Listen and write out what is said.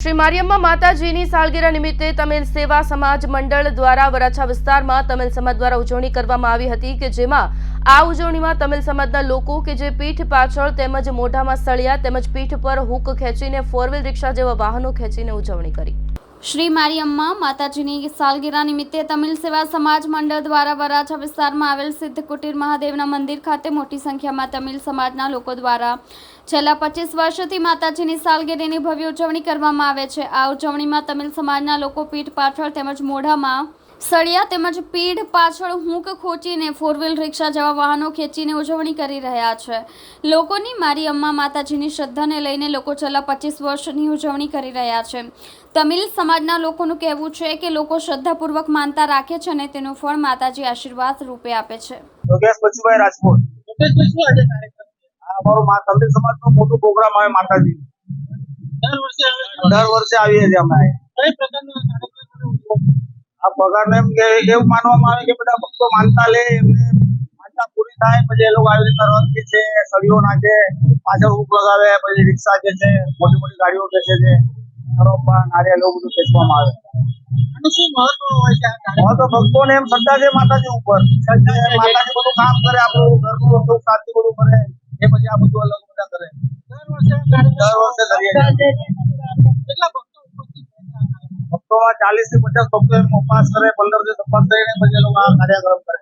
શ્રી મારિયમ્મા માતાજીની સાલગીરા નિમિત્તે તમિલ સેવા સમાજ મંડળ દ્વારા વરાછા વિસ્તારમાં તમિલ સમાજ દ્વારા ઉજવણી કરવામાં આવી હતી કે જેમાં આ ઉજવણીમાં તમિલ સમાજના લોકો કે જે પીઠ પાછળ તેમજ મોઢામાં સળિયા તેમજ પીઠ પર હુક ખેંચીને ફોર વ્હીલ રિક્ષા જેવા વાહનો ખેંચીને ઉજવણી કરી. શ્રી મારિયમ્મા માતાજીની સાલગીરા નિમિત્તે તમિલ સેવા સમાજ મંડળ દ્વારા વરાછા વિસ્તારમાં આવેલ સિદ્ધ કુટીર મહાદેવના મંદિર ખાતે મોટી સંખ્યામાં તમિલ સમાજના લોકો દ્વારા છેલ્લા પચીસ વર્ષથી માતાજીની સાલગીરીની ભવ્ય ઉજવણી કરવામાં આવે છે. આ ઉજવણીમાં તમિલ સમાજના લોકો પીઠ પાછળ તેમજ મોઢામાં સળિયા તેમજ પીઠ પાછળ હૂંક ખોચીને ફોર વ્હીલ રિક્ષા જેવા વાહનો ખેંચીને ઉજવણી કરી રહ્યા છે. લોકોની મારી અમ્મા માતાજીની શ્રદ્ધાને લઈને લોકો છેલ્લા પચીસ વર્ષની ઉજવણી કરી રહ્યા છે. તમિલ સમાજના લોકોનું કહેવું છે કે લોકો શ્રદ્ધાપૂર્વક માનતા રાખે છે અને તેનું ફળ માતાજી આશીર્વાદ રૂપે આપે છે. અમારો તમિલ સમાજનો મોટો પ્રોગ્રામ આવે માતાજી. દર વર્ષે દર વર્ષે આવીએ છીએ અમે. કઈ પ્રકારનો આ કાર્યક્રમ ઉજવો છો? આ પગારને એમ કે એવું માનવામાં આવે કે બધા ભક્તો માનતા લે એમને માનતા પૂરી થાય પછી એ લોકો આવી રીતના રથ છે સળીઓ નાખે પાછળ હુક લગાવે પછી રિક્ષા જે છે મોટી મોટી ગાડીઓ કે છે સરોપા નારિયેલ એવું બધું ખેંચવામાં આવે. મહત્વ ભક્તોને એમ શ્રદ્ધા છે માતાજી ઉપર. માતાજી બધું કામ કરે આપણું ઘરનું સુખ શાંતિ બધું કરે એ પછી આ બધું અલગ બધા કરે. દર વર્ષે દર વર્ષે કરીએ છીએ. કેટલા ભક્તો ઉપસ્થિત રહે ભક્તોમાં ચાલીસથી પચાસ એમ ઉપવાસ કરે, પંદર દિવસ ઉપવાસ કરીને પછી એ લોકો આ કાર્યક્રમ કરે.